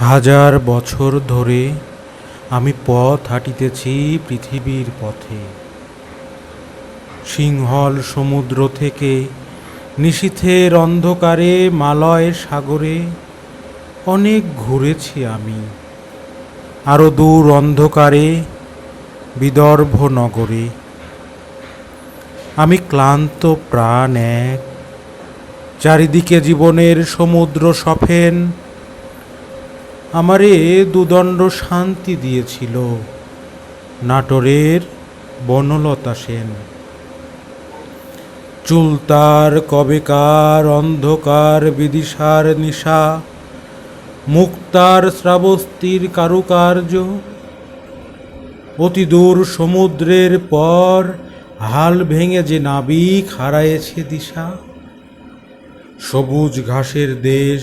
হাজার বছর ধরে আমি পথ হাঁটিতেছি পৃথিবীর পথে। সিংহল সমুদ্র থেকে নিশীথের অন্ধকারে, মালয় সাগরে অনেক ঘুরেছি আমি। আরও দূর অন্ধকারে, বিদর্ভ নগরে। আমি ক্লান্ত প্রাণ এক, চারিদিকে জীবনের সমুদ্র সফেন আমারে দুদণ্ড শান্তি দিয়েছিল। নাটোরের বনলতা সেন। চুলতার কবেকার, অন্ধকার, বিদিশার নিশা মুক্তার শ্রাবস্তির কারুকার্য। অতি দূর সমুদ্রের পর হাল ভেঙে যে নাবিক হারায়েছে দিশা। সবুজ ঘাসের দেশ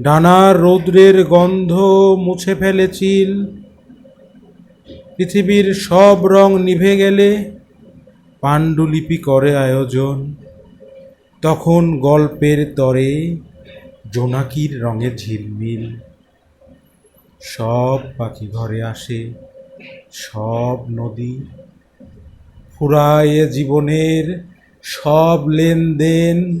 ডানার রৌদ্রের গন্ধ মুছে ফেলে চিল। পৃথিবীর সব রং নিভে গেলে পাণ্ডুলিপি করে আয়োজন। তখন গল্পের তরে জোনাকির রঙে ঝিলমিল। সব পাখি ঘরে আসে, সব নদী ফুরায় জীবনের সব লেনদেন।